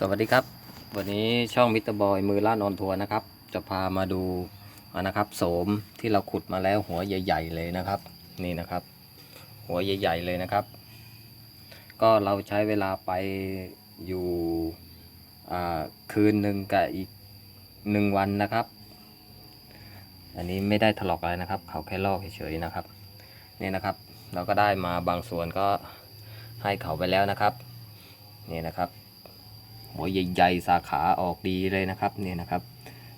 สวัสดีครับ วันนี้ช่องมิตรบอยมือล่านอนทัวร์นะครับ จะพามาดูนะครับโสมที่เราขุดมาแล้วหัวใหญ่ ๆ เลยนะครับ นี่นะครับ หัวใหญ่ ๆ เลยนะครับ ก็เราใช้เวลาไปอยู่คืนหนึ่งกับอีกหนึ่งวันนะครับ อันนี้ไม่ได้ถลอกอะไรนะครับ เขาแค่ลอกเฉยๆนะครับนี่นะครับ เราก็ได้มาบางส่วนก็ให้เขาไปแล้วนะครับ นี่นะครับ หัวใหญ่ๆ สาขาออกดีเลยนะครับเนี่ยนะครับ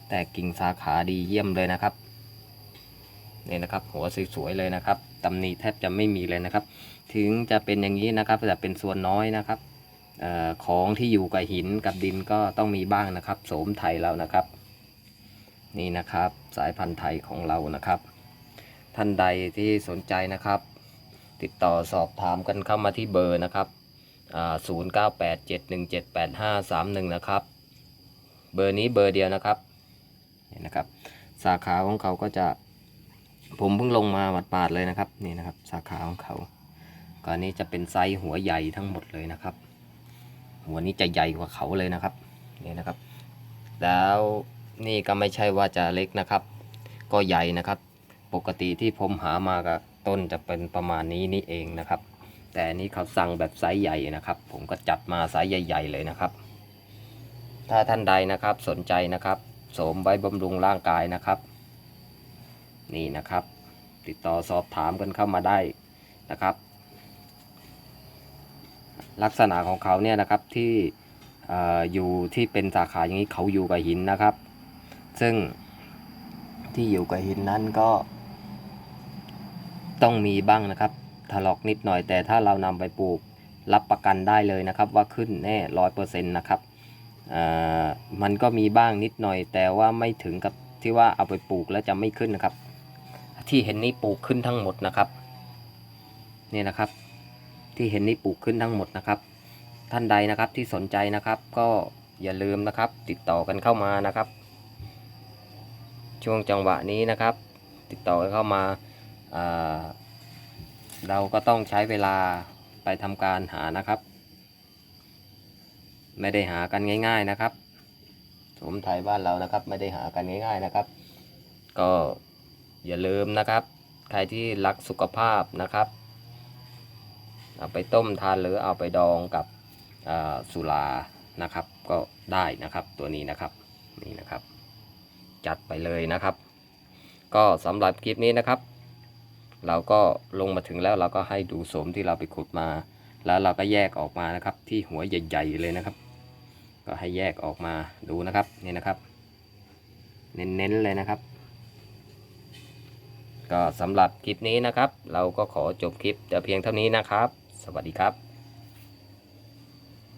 แต่กิ่งสาขาดีเยี่ยมเลยนะครับเนี่ยนะครับ หัวสวยๆเลยนะครับตำหนิแทบจะไม่มีเลยนะครับ ถึงจะเป็นอย่างนี้นะครับแต่เป็นส่วนน้อยนะครับออของที่อยู่กับหินกับดินก็ต้องมีบ้างนะครับโสมไทยเรานะครับ นี่นะครับสายพันธุ์ไทยของเรานะครับ ท่านใดที่สนใจนะครับ ติดต่อสอบถามกันเข้ามาที่เบอร์นะครับ ศูนย์เก้าแปดเจ็ดหนึ่งเจ็ดแปดห้าสามหนึ่งนะครับ เบอร์นี้เบอร์เดียวนะครับนี่นะครับ สาขาของเขาก็จะ ผมเพิ่งลงมาหมัดปาดๆเลยนะครับนี่นะครับ สาขาของเขาก่อนนี้จะเป็นไซส์หัวใหญ่ทั้งหมดเลยนะครับ หัวนี้จะใหญ่กว่าเขาเลยนะครับนี่นะครับ แล้วนี่ก็ไม่ใช่ว่าจะเล็กนะครับ ก็ใหญ่นะครับ ปกติที่ผมหามากับต้นจะเป็นประมาณนี้นี่เองนะครับ แต่อันนี้เขาสั่งแบบไซส์ใหญ่นะครับ ผมก็จัดมาไซส์ใหญ่ ๆ เลยนะครับ ถ้าท่านใดนะครับสนใจนะครับสมใบบำรุงร่างกายนะครับ นี่นะครับ ติดต่อสอบถามกันเข้ามาได้นะครับ ลักษณะของเขาเนี่ยนะครับที่เอออยู่ที่เป็นสาขาอย่างนี้เขาอยู่กับหินนะครับ ซึ่งที่อยู่กับหินนั้นก็ต้องมีบ้างนะครับ ถลอกนิดหน่อย แต่ถ้าเรานำไปปลูกรับประกันได้เลยนะครับว่าขึ้นแน่ร้อยเปอร์เซ็นต์นะครับมันก็มีบ้างนิดหน่อย แต่ว่าไม่ถึงกับที่ว่าเอาไปปลูกแล้วจะไม่ขึ้นนะครับ ที่เห็นนี้ปลูกขึ้นทั้งหมดนะครับนี่นะครับ ที่เห็นนี้ปลูกขึ้นทั้งหมดนะครับ ท่านใดนะครับที่สนใจนะครับก็อย่าลืมนะครับ ติดต่อกันเข้ามานะครับ ช่วงจังหวะนี้นะครับ ติดต่อเข้ามาา เราก็ต้องใช้เวลาไปทำการหานะครับ ไม่ได้หากันง่าย ๆนะครับสมไทยบ้านเรานะครับ ไม่ได้หากันง่าย ๆนะครับ ก็อย่าลืมนะครับ ใครที่รักสุขภาพนะครับ เอาไปต้มทานหรือเอาไปดองกับสุรานะครับ ก็ได้นะครับตัวนี้นะครับนี่นะครับ จัดไปเลยนะครับ ก็สำหรับคลิปนี้นะครับ เราก็ลงมาถึงแล้วเราก็ให้ดูโสมที่เราไปขุดมา แล้วเราก็แยกออกมานะครับ ที่หัวใหญ่ ๆ เลยนะครับ ก็ให้แยกออกมาดูนะครับนี่นะครับ เน้นๆเลยนะครับ ก็สำหรับคลิปนี้นะครับ เราก็ขอจบคลิปแต่เพียงเท่านี้นะครับ สวัสดีครับ